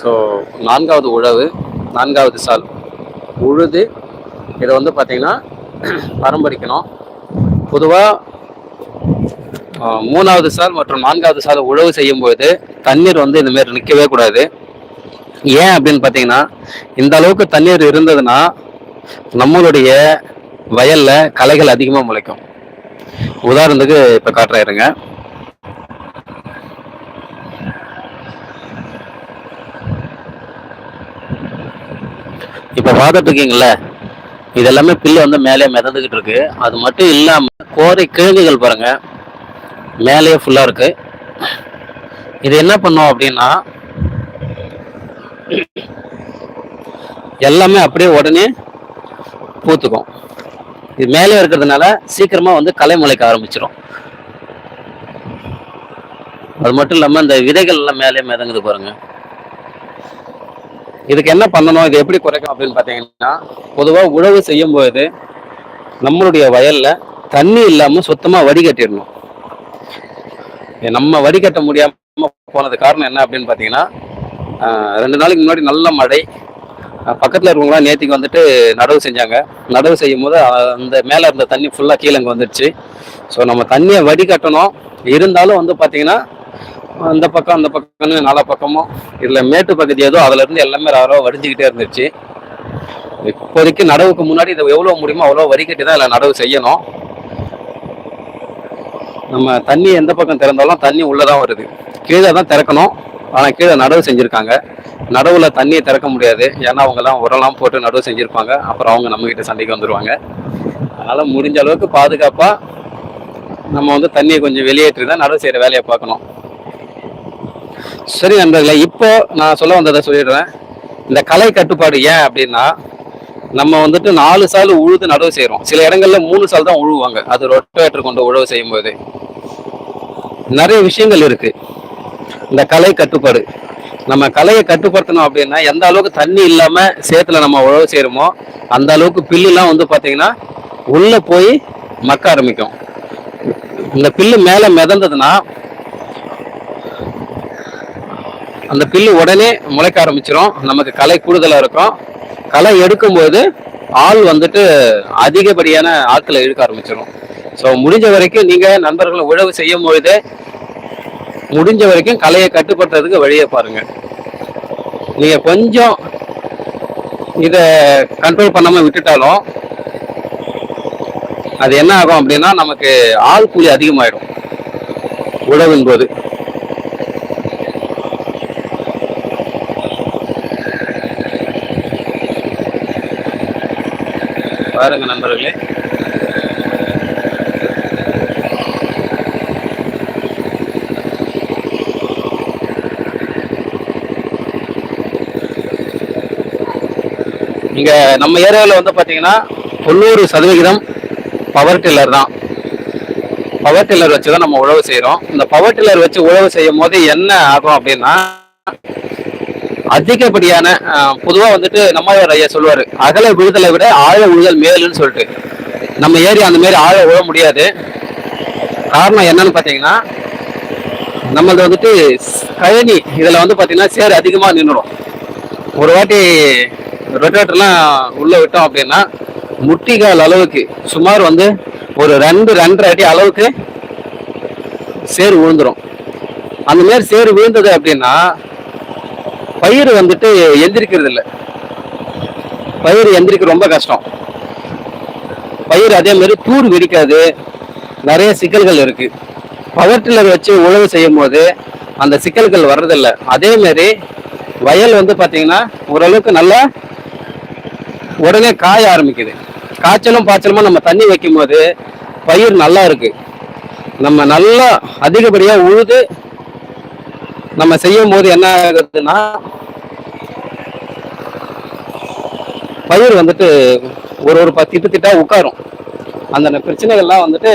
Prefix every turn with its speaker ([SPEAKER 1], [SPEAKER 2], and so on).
[SPEAKER 1] So நான்காவது உழவு நான்காவது சால். உழுது இதை வந்து பார்த்திங்கன்னா பரம்பரிக்கணும் பொதுவாக மூணாவது சால் மற்றும் நான்காவது சால் உழவு செய்யும்போது தண்ணீர் வந்து இந்தமாரி நிற்கவே கூடாது. ஏன் அப்படின்னு பார்த்தீங்கன்னா இந்த அளவுக்கு தண்ணீர் இருந்ததுன்னா நம்மளுடைய வயலில் களைகள் அதிகமாக முளைக்கும். உதாரணத்துக்கு இப்போ காட்டுறேன் இருங்க. இப்போ பார்த்துட்டு இருக்கீங்களே இது எல்லாமே பில்லு வந்து மேலே மிதந்துக்கிட்டு இருக்கு அது மட்டும் இல்லாமல் கோரை கிழங்குகள் பாருங்க மேலேயே ஃபுல்லாக இருக்கு. இது என்ன பண்ணோம் அப்படின்னா எல்லாமே அப்படியே உடனே பூத்துக்கும். இது மேலே இருக்கிறதுனால சீக்கிரமாக வந்து களை முளைக்க ஆரம்பிச்சிடும் அது மட்டும் இல்லாமல் இந்த விதைகள் எல்லாம் மேலே மிதங்குது பாருங்கள் இதுக்கு என்ன பண்ணணும் இது எப்படி குறைக்கும் அப்படின்னு பார்த்தீங்கன்னா பொதுவாக உழவு செய்யும்போது நம்மளுடைய வயல்ல தண்ணி இல்லாமல் சுத்தமாக வடிகட்டிடணும். நம்ம வடிகட்ட முடியாமல் போனது காரணம் என்ன அப்படின்னு பார்த்தீங்கன்னா ரெண்டு நாளைக்கு முன்னாடி நல்ல மழை. பக்கத்தில் இருக்கவங்களாம் நேற்றுக்கு வந்துட்டு நடவு செஞ்சாங்க. நடவு செய்யும் போது அந்த மேலே இருந்த தண்ணி ஃபுல்லாக கீழே இங்கே வந்துடுச்சு ஸோ நம்ம தண்ணியை வடிகட்டணும். இருந்தாலும் வந்து பார்த்தீங்கன்னா அந்த பக்கம் அந்த பக்கம்னு நாலா பக்கமும் இதில் மேட்டு பகுதி ஏதோ அதுல இருந்து எல்லாமே ரவ வடிஞ்சுக்கிட்டே இருந்துச்சு. இப்போதைக்கு நடவுக்கு முன்னாடி இதை எவ்வளோ முடியுமோ அவ்வளோ வரிக்கட்டி தான் இதில் நடவு செய்யணும். நம்ம தண்ணி எந்த பக்கம் திறந்தாலும் தண்ணி உள்ளதான் வருது. கீழே தான் திறக்கணும். ஆனால் கீழே நடவு செஞ்சுருக்காங்க. நடவுல தண்ணியை திறக்க முடியாது. ஏன்னா அவங்க தான் உரம்லாம் போட்டு நடவு செஞ்சுருப்பாங்க. அப்புறம் அவங்க நம்மக்கிட்ட சண்டைக்கு வந்துடுவாங்க அதனால் முடிஞ்ச அளவுக்கு பாதுகாப்பாக நம்ம வந்து தண்ணியை கொஞ்சம் வெளியேற்றி தான் நடவு செய்கிற வேலையை பார்க்கணும். சரி நண்பர்களே இப்போ நான் சொல்ல வந்ததை சொல்லிடுறேன். இந்த கலை கட்டுப்பாடு ஏன் அப்படின்னா நம்ம வந்துட்டு நாலு சால் உழுது நடவு செய்கிறோம் சில இடங்கள்ல மூணு சால் தான் உழுவாங்க. அது ரொட்டேட்டர் கொண்டு உழவு செய்யும் போது நிறைய விஷயங்கள் இருக்கு. இந்த கலை கட்டுப்பாடு. நம்ம கலையை கட்டுப்படுத்தணும் அப்படின்னா எந்த அளவுக்கு தண்ணி இல்லாம சேத்துல நம்ம உழவு செய்யறோமோ அந்த அளவுக்கு பில்லுலாம் வந்து பாத்தீங்கன்னா உள்ள போய் மக்க ஆரம்பிக்கும். இந்த பில்லு மேல மிதந்ததுன்னா அந்த பில்லு உடனே முளைக்க ஆரம்பிச்சிடும் நமக்கு களை கூடுதலாக இருக்கும். களை எடுக்கும்போது ஆள் வந்துட்டு அதிகப்படியான ஆட்களை இழுக்க ஆரம்பிச்சிடும் ஸோ முடிஞ்ச வரைக்கும் நீங்கள் நண்பர்களை உழவு செய்யும் பொழுது முடிஞ்ச வரைக்கும் கலையை கட்டுப்படுத்துறதுக்கு வழியை பாருங்கள் நீங்கள் கொஞ்சம் இதை கண்ட்ரோல் பண்ணாமல் விட்டுட்டாலும் அது என்ன ஆகும் அப்படின்னா நமக்கு ஆள் கூலி அதிகமாயிடும். உழவின் போது. பாருங்க நண்பர்களே. இங்க நம்ம ஏரியாவில் வந்து பாத்தீங்கன்னா தொண்ணூறு சதவிகிதம் பவர் டில்லர் தான். பவர் டில்லர் வச்சு தான் நம்ம உழவு செய்கிறோம் இந்த பவர் டில்லர் வச்சு உழவு செய்யும் போது என்ன ஆகும் அப்படின்னா அதிகப்படியான பொதுவாக வந்துட்டு நம்ம ஐயா சொல்லுவார் அகல விழுதலை விட ஆழ விழுதல் மேலுன்னு சொல்லிட்டு. நம்ம ஏரியா அந்த மாரி ஆழ விழ முடியாது. காரணம் என்னன்னு பார்த்தீங்கன்னா நம்மளது வந்துட்டு கழனி இதில் வந்து பார்த்தீங்கன்னா சேர் அதிகமாக நின்றுடும் ஒரு வாட்டி ரொட்டேட்டர்லாம் உள்ளே விட்டோம் அப்படின்னா முட்டிகால் அளவுக்கு சுமார் வந்து ஒரு ரெண்டு ரெண்டரை அடி அளவுக்கு சேர் விழுந்துடும் அந்த மாதிரி சேர் விழுந்தது அப்படின்னா பயிர் வந்துட்டு எந்திரிக்கிறது இல்லை. பயிர் எந்திரிக்க ரொம்ப கஷ்டம். பயிர் அதே மாதிரி தூர் வெடிக்காது. நிறைய சிக்கல்கள் இருக்கு. பவர் டில்லர் வச்சு உழவு செய்யும் போது அந்த சிக்கல்கள் வர்றதில்லை. அதே மாதிரி வயல் வந்து பார்த்தீங்கன்னா ஓரளவுக்கு நல்லா உடனே காய ஆரம்பிக்குது. காய்ச்சலும் பாய்ச்சலுமா நம்ம தண்ணி வைக்கும் போது பயிர் நல்லா இருக்கு. நம்ம நல்லா அதிகப்படியாக உழுது நம்ம செய்யும் போது என்ன ஆகுதுன்னா பயிர் வந்துட்டு ஒரு ஒரு பத்து திட்டா உட்காரும். அந்த பிரச்சனைகள்லாம் வந்துட்டு